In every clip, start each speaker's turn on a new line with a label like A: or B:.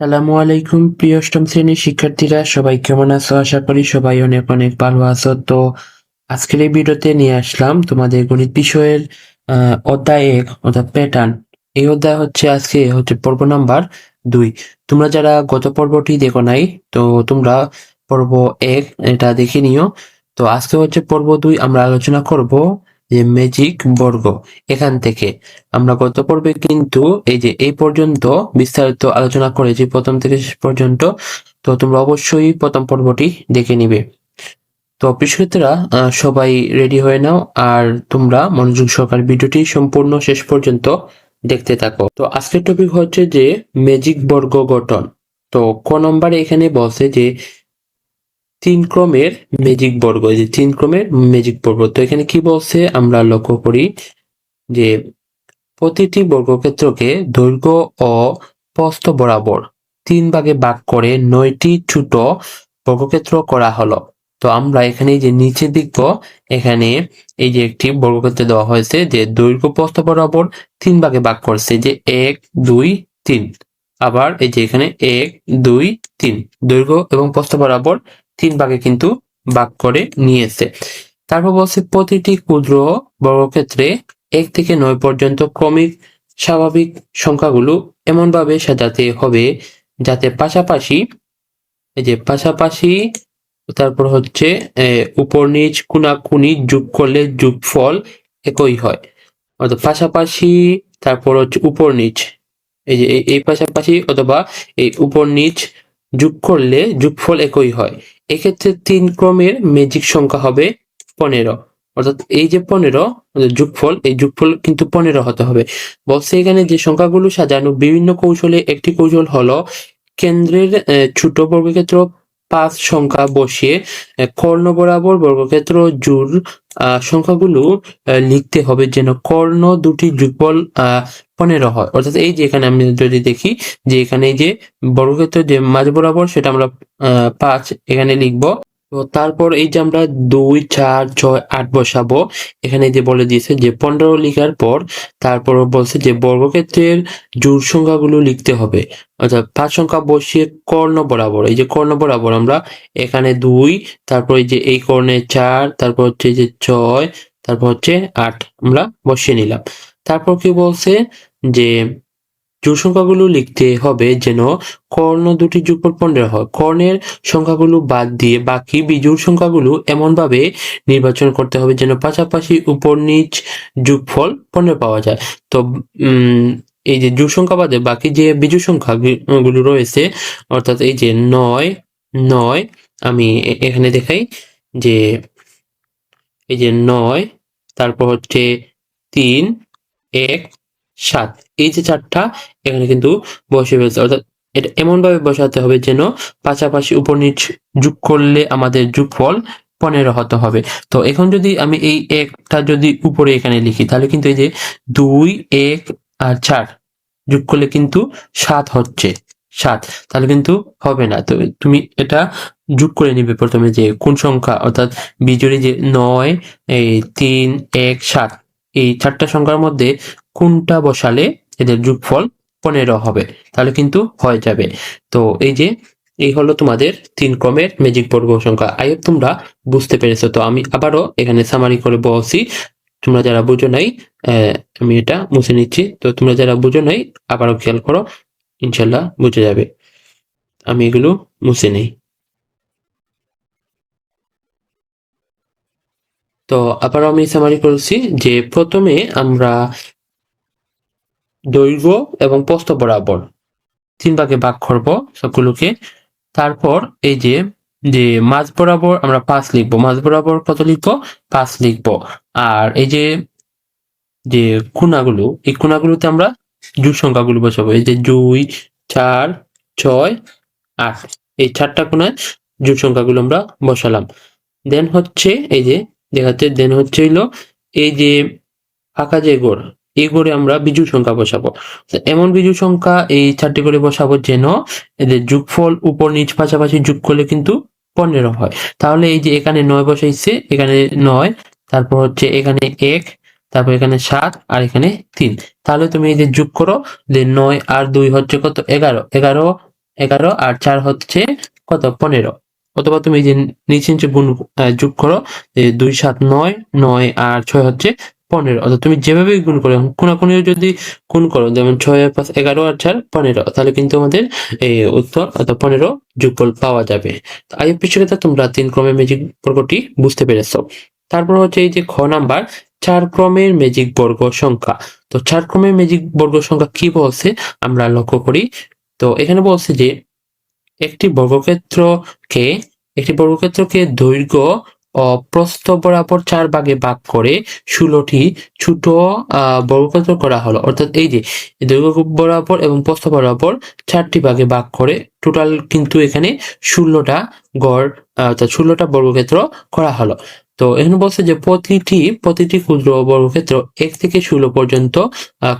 A: সালামু আলাইকুম, প্রিয় অষ্টম শ্রেণির শিক্ষার্থীরা। সবাই কেমন আছো? আশা করি সবাই অনেক অনেক ভালো আছো। তো আজকের এই ভিডিওতে নিয়ে আসলাম তোমাদের গণিত বিষয়ের অধ্যায় এক, অর্থাৎ প্যাটার্ন এই অধ্যায় হচ্ছে আজকে হচ্ছে পর্ব নাম্বার দুই। তোমরা যারা গত পর্বটি দেখো নাই, তো তোমরা পর্ব এক এটা দেখে নিও। তো আজকে হচ্ছে পর্ব দুই, আমরা আলোচনা করব যে ম্যাজিক বর্গ। এখান থেকে আমরা গত পর্বে কিন্তু এই যে এই পর্যন্ত বিস্তারিত আলোচনা করেছি প্রথম থেকে শেষ পর্যন্ত তো তোমরা অবশ্যই প্রথম পর্বটি দেখে নিবে। তো আহ, সবাই রেডি হয়ে নাও আর তোমরা মনোযোগ সহকারে ভিডিওটি সম্পূর্ণ শেষ পর্যন্ত দেখতে থাকো। তো আজকের টপিক হচ্ছে যে ম্যাজিক বর্গ গঠন। তো ক নম্বরে এখানে বলছে যে তিন ক্রমের ম্যাজিক বর্গ, এই যে তিন ক্রমের ম্যাজিক বর্গ। তো এখানে কি বলছে? আমরা লক্ষ্য করি যে প্রতিটি বর্গক্ষেত্রকে দৈর্ঘ্য ও প্রস্থ বরাবর তিন ভাগে ভাগ করে নয়টি ছোট বর্গক্ষেত্র করা হলো। তো আমরা এখানে যে নিচে দেখব এখানে এই যে একটি বর্গক্ষেত্র দেওয়া হয়েছে যে দৈর্ঘ্য প্রস্থ বরাবর তিন ভাগে ভাগ করছে, যে এক, দুই, তিন। আবার এই যে এখানে এক, দুই, তিন। দৈর্ঘ্য এবং প্রস্থ বরাবর তিন ভাগে কিন্তু ভাগ করে নিয়েছে। তারপর বলছে, প্রতিটি ক্ষুদ্র বর্গক্ষেত্রে এক থেকে নয় পর্যন্ত ক্রমিক স্বাভাবিক সংখ্যাগুলো এমনভাবে সাজাতে হবে যাতে পাশাপাশি, এই যে পাশাপাশি, তারপর হচ্ছে উপর নিচ কোনাকুনি যোগ করলে যোগফল একই হয়। অর্থাৎ পাশাপাশি, তারপর হচ্ছে উপর নিচ। এই যে এই পাশাপাশি অথবা এই উপর নিচ যোগ করলে যোগফল একই হয়। এক্ষেত্রে তিন ক্রমের ম্যাজিক সংখ্যা হবে পনেরো। অর্থাৎ এই যে পনেরো যোগফল, এই যোগফল কিন্তু পনেরো হতে হবে। বলছে এখানে যে সংখ্যাগুলো সাজানো, বিভিন্ন কৌশলে একটি কৌশল হলো কেন্দ্রের ছোট বর্গক্ষেত্র পাঁচ সংখ্যা বসিয়ে কর্ণ বরাবর বর্গক্ষেত্র জুর সংখ্যাগুলো লিখতে হবে যেন কর্ণ দুটি যুগল পনেরো হয়। অর্থাৎ এই যে এখানে আমি যদি দেখি যে এখানে যে বর্গক্ষেত্র যে মাঝ বরাবর সেটা আমরা পাঁচ এখানে লিখব। তো তারপর এই যে আমরা দুই, চার, ছয়, আট বসাবো, এখানে যে বলে দিয়েছে যে পনেরো লিখার পর তারপর বলছে যে বর্গক্ষেত্রের জোড় সংখ্যাগুলো লিখতে হবে। অর্থাৎ পাঁচ সংখ্যা বসিয়ে কর্ণ বরাবর, এই যে কর্ণ বরাবর আমরা এখানে দুই, তারপর এই যে এই কর্ণে চার, তারপর হচ্ছে যে ছয়, তারপর হচ্ছে আট আমরা বসিয়ে নিলাম। তারপর কি বলছে যে জোড় সংখ্যাগুলো লিখতে হবে যেন কর্ণ দুটি যুগফল পনেরো হয়। কর্ণের সংখ্যাগুলো বাদ দিয়ে বাকি বিজোড় সংখ্যাগুলো এমনভাবে নির্বাচন করতে হবে যেন পাশাপাশি উপর নিচ যুগফল পনেরো পাওয়া যায়। তো এই যে জোড় সংখ্যা বাদে বাকি যে বিজোড় সংখ্যা গুলো রয়েছে, অর্থাৎ এই যে নয় নয়, আমি এখানে দেখাই যে এই যে নয়, তারপর হচ্ছে তিন, এক সাত। এই যে চারটা, এখানে কিন্তু বসে ফেলছে অর্থাৎ এটা এমন ভাবে বসাতে হবে যেন পাশাপাশি উপর নিচ যোগ করলে আমাদের যোগফল পনেরো হতে হবে। তো এখন যদি আমি এই একটা যদি উপরে এখানে লিখি, তাহলে কিন্তু এই যে দুই, এক আর চার যোগ করলে কিন্তু সাত হচ্ছে। সাত, তাহলে কিন্তু হবে না। তো তুমি এটা যোগ করে নিবে প্রথমে যে, কোন সংখ্যা? অর্থাৎ বিজোড়ি যে নয়, এই তিন, এক, সাত। এই চারটা সংখ্যার মধ্যে কোনটা বসালে এদের যোগফল পনেরো হবে? তাহলে কিন্তু হয়ে যাবে। তো এই যে, এই হলো তোমাদের তিন ক্রমের ম্যাজিক বর্গ সংখ্যা। আই তোমরা বুঝতে পেরেছ। তো আমি আবারও এখানে সামারি করে বলছি। তোমরা যারা বুঝো নাই আমি এটা মুছে নিচ্ছি। তো তোমরা যারা বুঝো নাই, আবারও খেয়াল করো, ইনশাল্লাহ বুঝে যাবে। আমি এগুলো মুছে নেই। তো আবার আমি সামারি করছি যে প্রথমে আমরা দৈর্ঘ্য এবং প্রস্থ বরাবর তিন ভাগে ভাগ করব সবগুলোকে। তারপর এই যে যে মাঝ বরাবর আমরা পাঁচ লিখব। মাঝ বরাবর কত লিখব? পাঁচ লিখব। আর এই যে যে কোনাগুলো, এই কোনাগুলোতে আমরা জোড় সংখ্যাগুলো বসাবো। এই যে দুই, চার, ছয়, আট, এই চারটা কোনায় জোড় সংখ্যাগুলো আমরা বসালাম। দেন হচ্ছে এই যে দেখাচ্ছে দেন হচ্ছে হইল এই যে ফাঁকা যে গোড়, এই গোড়ে আমরা বিজু সংখ্যা বসাবো। এমন বিজু সংখ্যা এই চারটি করে বসাবো যেন এদের যোগফল উপর নিচ পাশাপাশি যোগ করলে কিন্তু পনেরো হয়। তাহলে এই যে এখানে নয় বসাইছে, এখানে নয়, তারপর হচ্ছে এখানে এক, তারপর এখানে সাত, আর এখানে তিন। তাহলে তুমি এই যে যোগ করো, যে নয় আর দুই হচ্ছে কত? এগারো। এগারো এগারো আর চার হচ্ছে কত? পনেরো। অথবা তুমি যে নিচে নিচে গুণ যোগ করো দুই, সাত, নয় নয় আর ছয় হচ্ছে পনেরো। অর্থাৎ তুমি যেভাবে গুণ করো কোনাকুনিও যদি গুণ করো, যেমন ছয় পাঁচ এগারো আর চার, পনেরো, তাহলে কিন্তু আমাদের এই উত্তর অর্থাৎ পনেরো যোগফল পাওয়া যাবে। আই পিছনে তোমরা তিন ক্রমের ম্যাজিক বর্গটি বুঝতে পেরেছ। তারপর হচ্ছে এই যে খ নাম্বার, চার ক্রমের ম্যাজিক বর্গ সংখ্যা। তো চার ক্রমের ম্যাজিক বর্গ সংখ্যা কি বলছে? আমরা লক্ষ্য করি। তো এখানে বলছে যে একটি বর্গক্ষেত্রকে একটি বর্গক্ষেত্রকে দৈর্ঘ্য ও প্রস্থ বরাবর চার ভাগে ভাগ করে ষোলোটি ছোট বর্গক্ষেত্র করা হলো। অর্থাৎ এই যে দৈর্ঘ্য বরাবর এবং প্রস্থ বরাবর চারটি ভাগে ভাগ করে টোটাল কিন্তু এখানে ষোলোটা গড় অর্থাৎ ষোলোটা বর্গক্ষেত্র করা হলো। তো এখানে বলছে যে প্রতিটি প্রতিটি ক্ষুদ্র বর্গক্ষেত্র এক থেকে ষোলো পর্যন্ত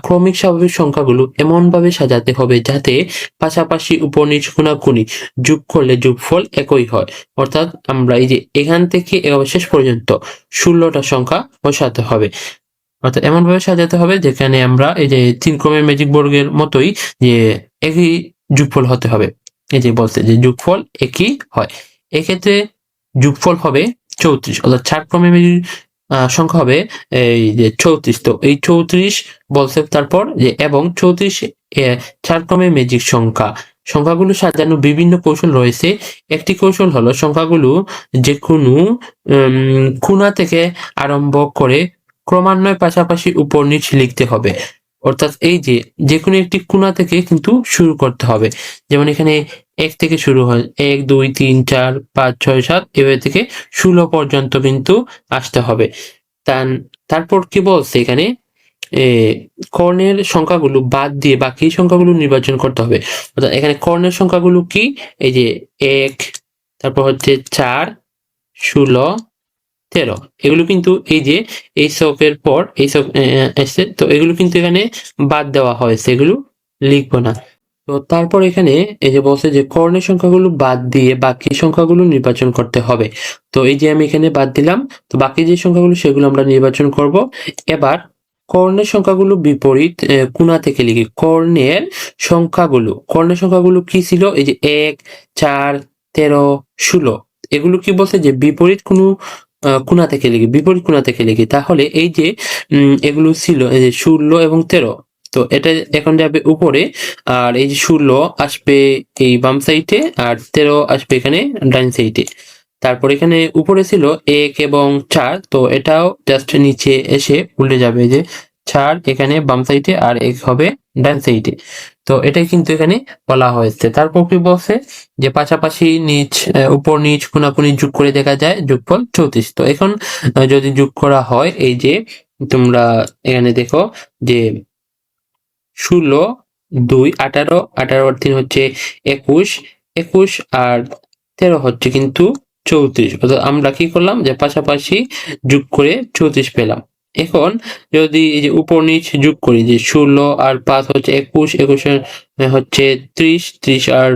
A: ক্রমিক স্বাভাবিক সংখ্যাগুলো এমনভাবে সাজাতে হবে যাতে পাশাপাশি উপর নিচ কোনাকুনি যোগ করলে যোগফল একই হয়। অর্থাৎ আমরা এই যে এখান থেকে শেষ পর্যন্ত ষোলোটা সংখ্যা বসাতে হবে। অর্থাৎ এমন ভাবে সাজাতে হবে যেখানে আমরা এই যে তিন ক্রমের ম্যাজিক বর্গের মতোই যে একই যোগফল হতে হবে। এই যে বলছে যে যোগফল একই হয়। এক্ষেত্রে যোগফল হবে চৌত্রিশ অর্থাৎ আহ, সংখ্যা হবে এই যে চৌত্রিশ। তো এই চৌত্রিশ বলছে তারপর যে এবং চৌত্রিশ চার ক্রমের ম্যাজিক সংখ্যা। সংখ্যাগুলো সাজানো বিভিন্ন কৌশল রয়েছে। একটি কৌশল হলো সংখ্যাগুলো যে কোনো খুনা থেকে আরম্ভ করে ক্রমান্বয়ে পাশাপাশি উপর নিচ লিখতে হবে। অর্থাৎ এই যে যে কোনো একটি কোণা থেকে কিন্তু শুরু করতে হবে। যেমন এখানে এক থেকে শুরু হয় এক, দুই, তিন, চার, পাঁচ, ছয়, সাত। এভাবে থেকে ষোলো পর্যন্ত কিন্তু আসতে হবে। তারপর কি বলছে এখানে? কর্ণের সংখ্যাগুলো বাদ দিয়ে বাকি সংখ্যাগুলো নির্বাচন করতে হবে। অর্থাৎ এখানে কর্ণের সংখ্যাগুলো কি? এই যে এক, তারপর হচ্ছে চার, ষোলো, তেরো। এগুলো কিন্তু এই যে এই শখের পর এই শখ এসছে তো এগুলো কিন্তু এখানে বাদ দেওয়া হয়েছে এগুলো লিখব না। তো তারপর এখানে এই যে বলছে যে কর্ণের সংখ্যাগুলো বাদ দিয়ে বাকি সংখ্যাগুলো নির্বাচন করতে হবে। তো এই যে আমি এখানে বাদ দিলাম, তো বাকি যে সংখ্যাগুলো সেগুলো আমরা নির্বাচন করব। এবার কর্ণের সংখ্যাগুলো বিপরীত কোণা থেকে লিখি। কর্ণের সংখ্যাগুলো কর্ণের সংখ্যাগুলো কি ছিল? এই যে এক, চার, তেরো, ষোলো। এগুলো কি বলছে যে বিপরীত কোনো কোণা থেকে লিখি, বিপরীত কোণা থেকে লিখি। তাহলে এই যে এগুলো ছিল, এই যে ষোলো এবং তেরো। তো এটা এখন যাবে উপরে, আর এই যে ষোলো আসবে এই বাম সাইডে আর তেরো আসবে এখানে ডান সাইডে তারপর এখানে উপরে ছিল এক এবং চার, তো এটাও জাস্ট নিচে এসে উল্টে যাবে যে চার এখানে বাম সাইডে আর এক হবে ডান সাইডে তো এটাই কিন্তু এখানে বলা হয়েছে। তারপর কি বলছে যে পাশাপাশি নিচ উপর নিচ কোনাকুনি যোগ করে দেখা যায় যোগফল চৌত্রিশ। তো এখন যদি যোগ করা হয় এই যে তোমরা এখানে দেখো যে ষোলো, দুই, আঠারো আঠারো আর তিন হচ্ছে একুশ একুশ আর তেরো হচ্ছে কিন্তু চৌত্রিশ। অর্থাৎ আমরা কি করলাম? যে পাশাপাশি যোগ করে চৌত্রিশ পেলাম। এখন যদি এই যে উপর নিচ যোগ করি, যে ষোলো আর পাঁচ হচ্ছে একুশ একুশের হচ্ছে ত্রিশ ত্রিশ আর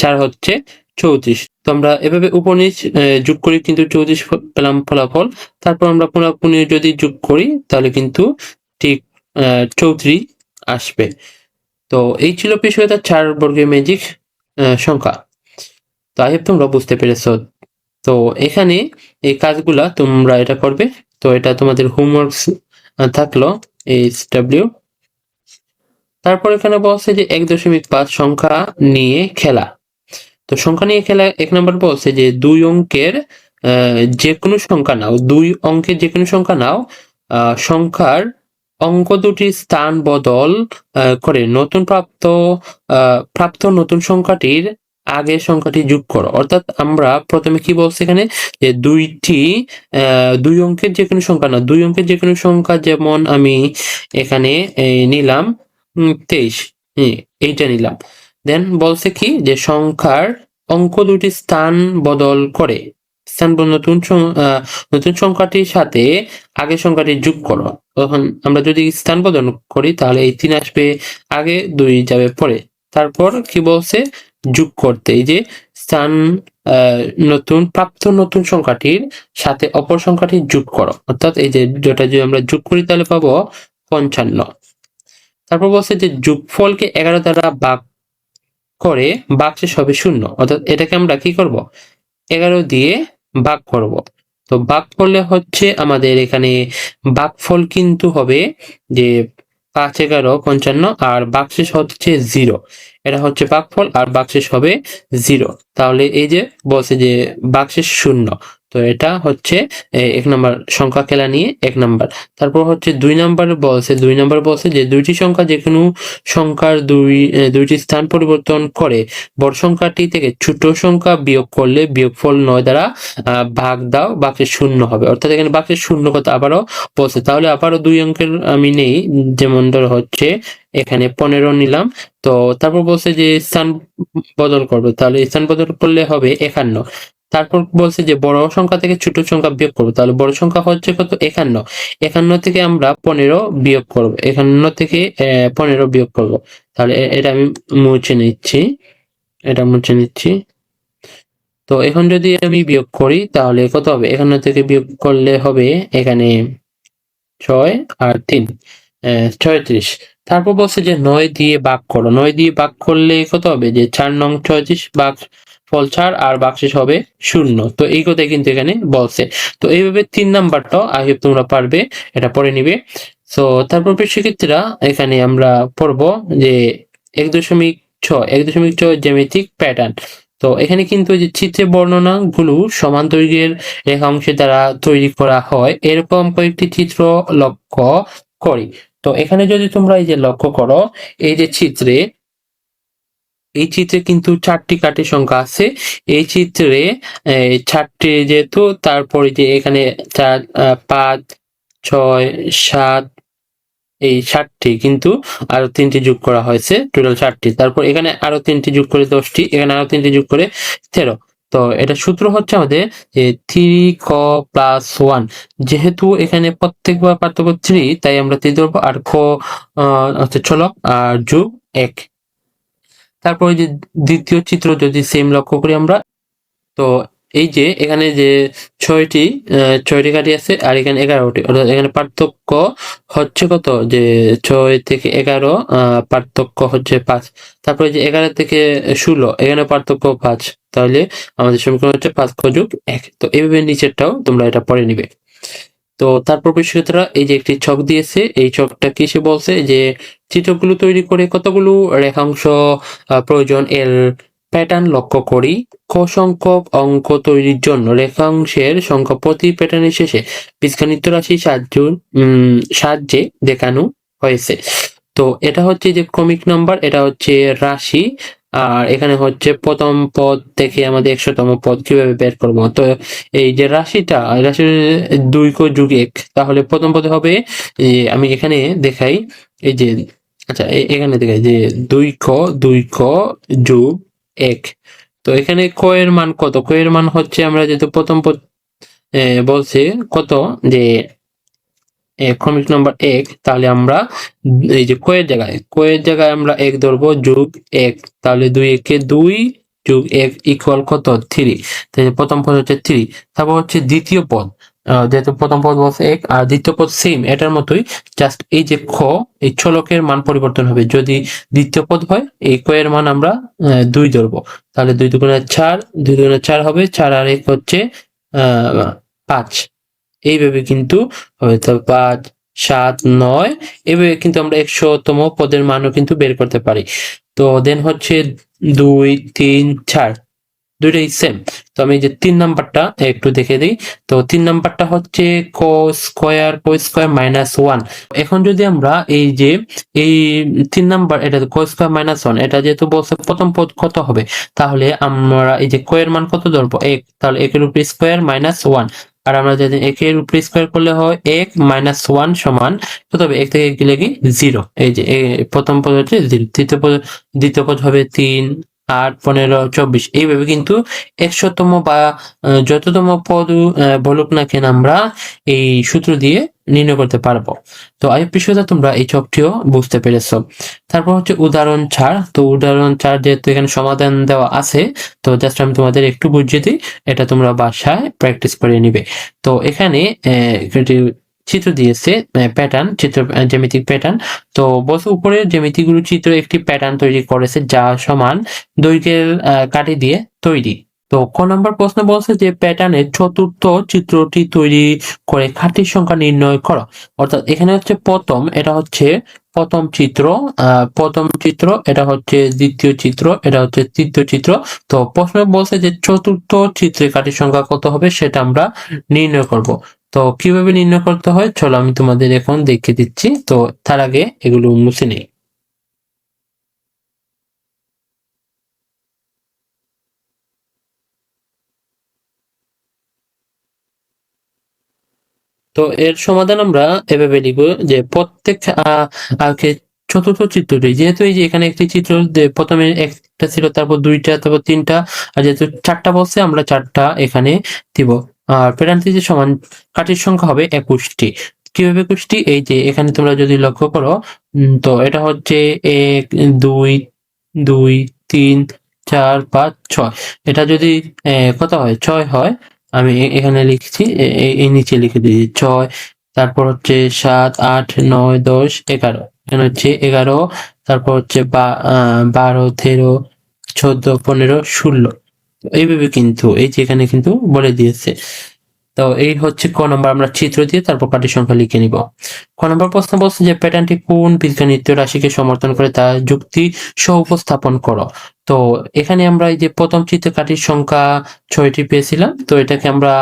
A: চার হচ্ছে চৌত্রিশ। তো আমরা এভাবে উপর নিচ যোগ করি কিন্তু চৌত্রিশ পেলাম ফলাফল। তারপর আমরা পুনঃপুনি যদি যোগ করি, তাহলে কিন্তু ঠিক চৌত্রিশ আসবে। তো এই ছিল বিষয়টা চার বর্গের ম্যাজিক সংখ্যা। তো আই তোমরা বুঝতে পেরেছ। তো এখানে এই কাজগুলা তোমরা এটা করবে। তো এটা তোমাদের হোমওয়ার্ক থাকল এইচ ডাব্লিউ তারপর এখানে বলছে যে এক দশমিক পাঁচ সংখ্যা নিয়ে খেলা। তো সংখ্যা নিয়ে খেলা, এক নম্বর বলছে যে দুই অঙ্কের যে কোনো সংখ্যা নাও, দুই অঙ্কের যে কোনো সংখ্যা নাও সংখ্যার অঙ্ক দুটির স্থান বদল করে নতুন প্রাপ্ত প্রাপ্ত নতুন সংখ্যাটির আগের সংখ্যাটি যোগ করো। অর্থাৎ আমরা প্রথমে কি বলছি এখানে? যে দুইটি দুই অঙ্কের যে কোনো সংখ্যা না, দুই অঙ্কের যে কোনো সংখ্যা যেমন আমি এখানে নিলাম তেইশ এইটা নিলাম। দেন বলছে কি? যে সংখ্যার অঙ্ক দুটি স্থান বদল করে। স্থান নতুন নতুন সংখ্যাটির সাথে আগের সংখ্যাটি যোগ করো। তখন আমরা যদি স্থান বদল করি, তাহলে এই তিন আসবে, আগে দুই যাবে, পরে। তারপর কি বলছে? যোগ করতে। এই যে স্থান নতুন, প্রাপ্ত নতুন সংখ্যাটির সাথে অপর সংখ্যাটি যোগ করো। অর্থাৎ এই যে যেটা যদি আমরা যোগ করি, তাহলে পাবো পঞ্চান্ন। তারপর বলছে যে যোগফলকে এগারো দ্বারা ভাগ করে বাক্সেস হবে শূন্য। অর্থাৎ এটাকে আমরা কি করব? এগারো দিয়ে ভাগ করব তো ভাগ করলে হচ্ছে আমাদের এখানে ভাগফল কিন্তু হবে যে পাঁচ এগারো, পঞ্চান্ন আর বাক্সেস হচ্ছে জিরো। এটা হচ্ছে বাকফল আর বাক্সেস হবে জিরো। তাহলে এই যে বলছে যে বাক্সেস শূন্য। তো এটা হচ্ছে এক নম্বর সংখ্যা খেলা নিয়ে এক নম্বর। তারপর হচ্ছে দুই নম্বর বলছে, দুই নম্বর বলছে যে দুইটি সংখ্যা যে কোনো সংখ্যার দুই দুইটি স্থান পরিবর্তন করে, বড় সংখ্যাটি থেকে ছোট সংখ্যা বিয়োগ করলে বিয়োগফল নয় দ্বারা ভাগ দাও বাকি শূন্য হবে। অর্থাৎ এখানে বাকি শূন্য কথা আবারও বলছে। তাহলে আবারও দুই অঙ্কের আমি নেই, যেমন ধর হচ্ছে এখানে পনেরো নিলাম। তো তারপর বলছে যে স্থান বদল করবে। তাহলে স্থান বদল করলে হবে একান্ন। তারপর বলছে যে বড় সংখ্যা থেকে ছোট সংখ্যা বিয়োগ করব। তাহলে বড় সংখ্যা হচ্ছে কত? একান্ন। একান্ন থেকে আমরা পনেরো বিয়োগ করব। একান্ন থেকে পনেরো বিয়োগ করব। তাহলে এটা আমি মুছে নিচ্ছি। এটা মুছে নিচ্ছি। তো এখন যদি আমি বিয়োগ করি, তাহলে কত হবে? একান্ন থেকে বিয়োগ করলে হবে এখানে ছয় আর তিন ছয়ত্রিশ। তারপর বলছে যে নয় দিয়ে ভাগ করো। নয় দিয়ে ভাগ করলে কত হবে? যে চার নং ছয়ত্রিশ ভাগ ফল চার আর বাক্সেস হবে শূন্য। তো এই কথাই কিন্তু এখানে বলছে। তো এইভাবে তিন নাম্বারটাও আগে তোমরা পারবে, এটা পড়ে নিবে। তো তারপর শিক্ষার্থীরা, এখানে আমরা পড়ব যে এক দশমিক ছয়, এক দশমিক ছয় জ্যামিতিক প্যাটার্ন তো এখানে কিন্তু যে চিত্রে বর্ণনা গুলো সমান দৈর্ঘ্যের রেখাংশের দ্বারা তৈরি করা হয়, এরকম কয়েকটি চিত্র লক্ষ্য করি। তো এখানে যদি তোমরা এই যে লক্ষ্য করো, এই যে চিত্রে এই চিত্রে কিন্তু চারটি কাঠের সংখ্যা আছে। এই চিত্রে চারটি যেহেতু তারপরে যে এখানে চার পাঁচ ছয় সাত এই সাতটি কিন্তু আরও তিনটি যোগ করা হয়েছে টোটাল চারটি। তারপর এখানে আরও তিনটি যোগ করে দশটি এখানে আরও তিনটি যোগ করে তেরো। তো এটা সূত্র হচ্ছে আমাদের যে থ্রি ক প্লাস ওয়ান যেহেতু এখানে প্রত্যেকবার পার্থক্য থ্রি তাই আমরা থ্রি ধরবো আর আহ, হচ্ছে ছলক আর যোগ এক। তারপরে যে দ্বিতীয় চিত্র যদি সেম লক্ষ্য করি আমরা, তো এই যে এখানে যে ছয়টি ছয়টি কাঠি আছে আর এখানে এগারোটি। অর্থাৎ এখানে পার্থক্য হচ্ছে কত? যে ছয় থেকে এগারো পার্থক্য হচ্ছে পাঁচ। তারপরে যে এগারো থেকে ষোলো এখানে পার্থক্য পাঁচ। তাহলে আমাদের সমীকরণ হচ্ছে পাঁচ ক যোগ এক। তো এইভাবে নিচেরটাও তোমরা এটা পড়ে নিবে। তো তারপর বিষয়টা এই যে একটি ছক দিয়েছে এই ছকটা কিসে বলছে? যে চিত্রগুলো তৈরি করে কতগুলো রেখাংশ প্রয়োজন এর প্যাটার্ন লক্ষ্য করি। ক সংখ্যক অঙ্ক তৈরির জন্য রেখাংশের সংখ্যা প্রতি প্যাটার্নের শেষে বীজগণিত রাশি সাহায্য উম, সাহায্যে দেখানো হয়েছে। তো এটা হচ্ছে যে ক্রমিক নাম্বার এটা হচ্ছে রাশি। আর এখানে হচ্ছে প্রথম পদ থেকে আমাদের একশোতম পদ কীভাবে বের করব? তো এই যে রাশিটা রাশি দুই কো যুগ এক, তাহলে প্রথম পদে হবে আমি এখানে দেখাই, এই যে আচ্ছা এখানে দেখাই যে দুই ক দুই ক যুগ এক। তো এখানে ক এর মান কত? ক এর মান হচ্ছে আমরা যেহেতু প্রথম পদ বলছে, কত? যে ক্রমিক নাম্বার এক, তাহলে আমরা এই যে কয়ের জায়গায় কয়ের জায়গায় আমরা এক ধরবো যোগ এক, তাহলে দুই একে দুই যোগ এক ইকুয়াল কত? থ্রি তাহলে প্রথম পদ হচ্ছে থ্রি তারপর হচ্ছে দ্বিতীয় পদ। যেহেতু প্রথম পদ বলছে এক, আর দ্বিতীয় পদ সেম এটার মতোই জাস্ট এই যে খ, এই চলকের মান পরিবর্তন হবে। যদি দ্বিতীয় পদ হয়, এই ক এর মান আমরা দুই ধরবো। তাহলে দুই দুগুণে চার, দুই দুগুণে চার হবে, চার আর এক হচ্ছে, আহ, পাঁচ। এইভাবে কিন্তু হবে তো পাঁচ, সাত, নয়, এভাবে কিন্তু আমরা একশোতম পদের মানও কিন্তু বের করতে পারি। তো দেন হচ্ছে দুই, তিন, চার, দুইটাই সেম তো আমি যে তিন নাম্বারটা একটু দেখে দিই। তো তিন নাম্বারটা হচ্ছে ক স্কোয়ার, কো স্কোয়ার মাইনাস ওয়ান। এখন যদি আমরা এই যে এই তিন নাম্বার, এটা ক স্কোয়ার মাইনাস ওয়ান, এটা যেহেতু বলছে প্রথম পদ কত হবে? তাহলে আমরা এই যে ক এর মান কত ধরবো? এক। তাহলে একের উপরে স্কোয়ার মাইনাস ওয়ান। আর আমরা যদি একের উপরে স্কোয়ার করলে হয় এক মাইনাস ওয়ান সমান কত হবে এক থেকে গেলে কি জিরো এই যে প্রথম পদ হচ্ছে জিরো তৃতীয় পদ, দ্বিতীয় পদ হবে তিন, আট, পনেরো, চব্বিশ। এইভাবে কিন্তু একশোতম বা যততম পদ বলুক না কেন আমরা এই সূত্র দিয়ে নির্ণয় করতে পারব। তো আই বিষয়টা তোমরা এই চকটিও বুঝতে পেরেছ। তারপর হচ্ছে উদাহরণ চার। তো উদাহরণ চার যেহেতু এখানে সমাধান দেওয়া আছে, তো জাস্ট আমি তোমাদের একটু বুঝিয়ে দিই। এটা তোমরা বাসায় প্র্যাকটিস করে নিবে। তো এখানে চিত্র দিয়েছে প্যাটার্ন চিত্র জ্যামিতিক প্যাটার্ন তো বলছে উপরে জ্যামিতিগুলো চিত্র একটি প্যাটার্ন তৈরি করেছে যা সমান দৈর্ঘ্যের কাঠি দিয়ে তৈরি। তো ক নম্বর প্রশ্ন বলছে যে প্যাটার্নের চতুর্থ চিত্রটি তৈরি করে খাটির সংখ্যা নির্ণয় করো। অর্থাৎ এখানে হচ্ছে প্রথম, এটা হচ্ছে প্রথম চিত্র প্রথম চিত্র, এটা হচ্ছে দ্বিতীয় চিত্র, এটা হচ্ছে তৃতীয় চিত্র। তো প্রশ্ন বলছে যে চতুর্থ চিত্রে কাঠির সংখ্যা কত হবে সেটা আমরা নির্ণয় করব। তো কীভাবে নির্ণয় করতে হয়? চলো আমি তোমাদের এখন দেখিয়ে দিচ্ছি। তো তার আগে এগুলো মুছে নেই। তো এর সমাধান আমরা এভাবে লিখব যে প্রত্যেক চতুর্থ চিত্রটি, যেহেতু এই যে এখানে একটি চিত্র প্রথমে একটা ছিল, তারপর দুইটা, তারপর তিনটা, আর যেহেতু চারটা বলছে, আমরা চারটা এখানে দিব। আর পেরান্তি যে সমান কাঠির সংখ্যা হবে একুশটি। কীভাবে একুশটি? এই যে এখানে তোমরা যদি লক্ষ্য করো তো এটা হচ্ছে এক, দুই দুই, তিন, চার, পাঁচ, ছয়। এটা যদি কত হয়? ছয় হয় আমি এখানে লিখছি এই নিচে লিখে দিয়েছি, ছয়, তারপর হচ্ছে সাত, আট, নয়, দশ, এগারো। এখানে হচ্ছে এগারো, তারপর হচ্ছে বারো, তেরো, চোদ্দ, পনেরো, ষোলো। এইভাবে কিন্তু, এই যে এখানে কিন্তু বলে দিয়েছে। তো এই হচ্ছে ক নম্বর, আমরা চিত্র দিয়ে তারপর কাঠির সংখ্যা লিখে নিব। ক নম্বর প্রশ্ন বলছে যে প্যাটার্নটি কোন বীজগণিত রাশিকে সমর্থন করে তা যুক্তি সহ উপস্থাপন করো? তো এখানে আমরা এই যে প্রথম চিত্র কাঠির সংখ্যা ছয়টি পেয়েছিলাম, তো এটাকে আমরা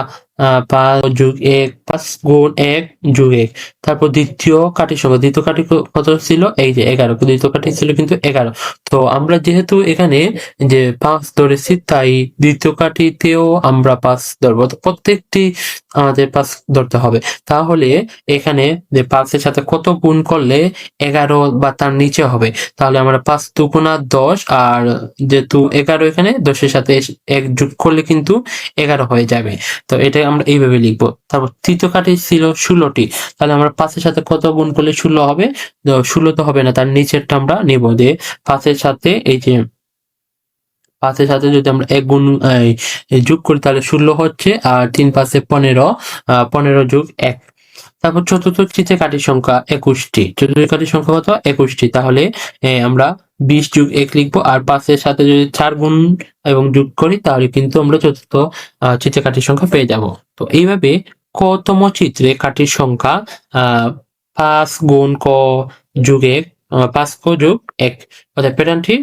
A: পাঁচ যুগ এক, পাঁচ গুণ এক যুগ এক। তারপর দ্বিতীয় কাঠির সংখ্যা, দ্বিতীয় কাঠি কত ছিল? এই যে এগারো। দ্বিতীয় কাঠি ছিল কিন্তু এগারো। তো আমরা যেহেতু এখানে যে পাঁচ ধরেছি, তাই দ্বিতীয় কাঠিতেও আমরা পাঁচ ধরবো। প্রত্যেকটি আমাদের পাঁচ ধরতে হবে। তাহলে এখানে যে পাঁচের সাথে কত গুণ করলে এগারো বা তার নিচে হবে? তাহলে আমরা পাঁচ দুগুণা দশ আর যেহেতু এগারো এখানে, দশের সাথে এক যোগ করলে কিন্তু এগারো হয়ে যাবে। তো এটা আমরা এইভাবে লিখব। তারপর তৃতীয় কাঠি ছিল ষোলোটি। তাহলে আমরা পাঁচের সাথে কত গুণ করলে ষোলো হবে? ষোলো তো হবে না, তার নিচেরটা আমরা নেব যে পাঁচের সাথে এই যে পাঁচের সাথে যদি আমরা এক গুণ যোগ করি তাহলে ষোলো হচ্ছে, আর তিন পাঁচে পনেরো পনেরো যোগ এক। তারপর চতুর্থ চিত্রে কাঠির সংখ্যা একুশটি। চতুর্থ কাঠির সংখ্যা কত? একুশটি। তাহলে আমরা বিশ যুগ এক লিখব, আর পাঁচের সাথে যদি চার গুণ এবং যোগ করি, তাহলে কিন্তু আমরা চতুর্থ চিত্রে কাঠির সংখ্যা পেয়ে যাব। তো এইভাবে কতম চিত্রে কাঠির সংখ্যা পাঁচ গুণ ক যুগ এক পাঁচ ক যোগ এক। অর্থাৎ প্যাটার্নটি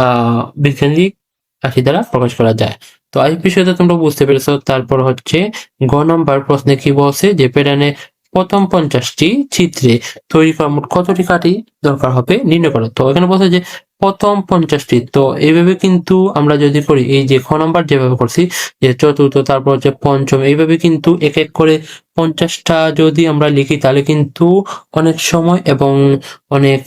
A: আহ বীজগণিত রাশি দ্বারা প্রকাশ করা যায়। তো এই বিষয়টা তোমরা বুঝতে পেরেছ। তারপর হচ্ছে গ নম্বর প্রশ্নে কি বলছে? যে প্যাটার্নে প্রথম পঞ্চাশটি চিত্রে তৈরি করা মোট কতটি কাঠি দরকার হবে নির্ণয় করো। তো এখানে বলছে যে প্রথম পঞ্চাশটি। তো এইভাবে কিন্তু আমরা যদি করি, এই যে খ নম্বর যেভাবে করছি, যে চতুর্থ, তারপর হচ্ছে পঞ্চম, এইভাবে কিন্তু এক এক করে পঞ্চাশটা যদি আমরা লিখি, তাহলে কিন্তু অনেক সময় এবং অনেক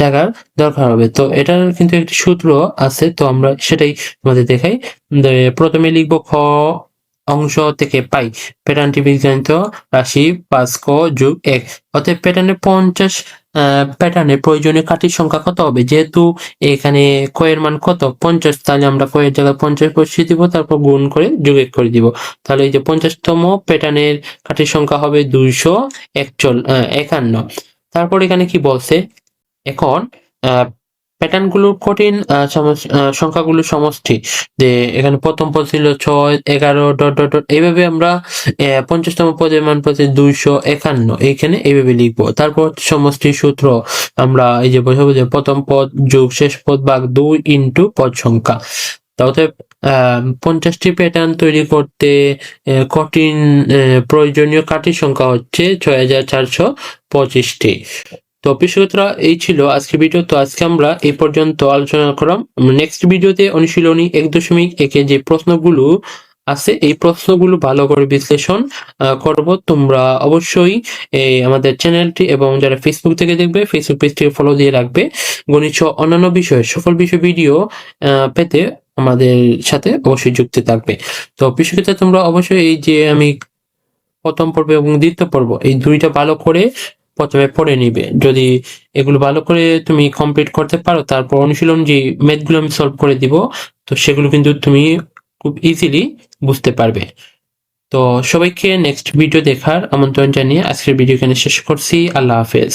A: জায়গার দরকার হবে। তো এটার কিন্তু একটি সূত্র আছে, তো আমরা সেটাই তোমাদের দেখাই। প্রথমে লিখব খ অংশ থেকে পাই। প্যাটার্নটি বিজ্ঞানিত রাশি পাঁচ ক যোগ এক। অতএব প্যাটার্নে পঞ্চাশ প্যাটার্নের প্রয়োজনীয় কাঠির সংখ্যা কত হবে? যেহেতু এখানে কয়ের মান কত? পঞ্চাশ, তাহলে আমরা কয়ের জায়গায় পঞ্চাশ বসিয়ে দিব, তারপর গুণ করে যোগ এক করে দিব। তাহলে এই যে পঞ্চাশতম প্যাটার্নের কাঠির সংখ্যা হবে দুইশো একচল একান্ন। তারপর এখানে কি বলছে? এখন প্যাটার্নগুলোর কঠিন সংখ্যাগুলোর সমষ্টি। যে এখানে প্রথম পদ ছিল ছয় এগারো ডট ডট ডট। এইভাবে আমরা পঞ্চাশতম পদের মান পাচ্ছি দুইশো একান্ন। এইখানে এইভাবে লিখব। তারপর সমষ্টি সূত্র। আমরা এই যে বোঝাবো যে প্রথম পদ যোগ শেষ পদ ভাগ দুই ইন্টু পদ সংখ্যা। আহ, পঞ্চাশটি প্যাটার্ন তৈরি করতে কঠিন প্রয়োজনীয় কাঠির সংখ্যা হচ্ছে ছয় হাজার চারশো পঁচিশটি। তো পিসুত্রা এই ছিল আজকের ভিডিও। তো আজকে আমরা এই পর্যন্ত আলোচনা করলাম। নেক্সট ভিডিওতে অনুশীলনী এক দশমিক একে যে প্রশ্নগুলো আছে, এই প্রশ্নগুলো ভালো করে বিশ্লেষণ করব। তোমরা অবশ্যই আমাদের চ্যানেলটি এবং যারা ফেসবুক থেকে দেখবে ফেসবুক পেজটিকে ফলো দিয়ে রাখবে। গণিত অন্যান্য বিষয়ে, সকল বিষয় ভিডিও পেতে আমাদের সাথে অবশ্যই যুক্ত থাকবে। তো পিসুক্ষেত্রে তোমরা অবশ্যই এই যে আমি প্রথম পর্ব এবং দ্বিতীয় পর্ব, এই দুইটা ভালো করে প্রথমে পড়ে নিবে। যদি এগুলো ভালো করে তুমি কমপ্লিট করতে পারো, তারপর অনুশীলন যে ম্যাথগুলো আমি সলভ করে দিব, তো সেগুলো কিন্তু তুমি খুব ইজিলি বুঝতে পারবে। তো সবাইকে নেক্সট ভিডিও দেখার আমন্ত্রণ জানিয়ে আজকের ভিডিও এখানে শেষ করছি। আল্লাহ হাফেজ।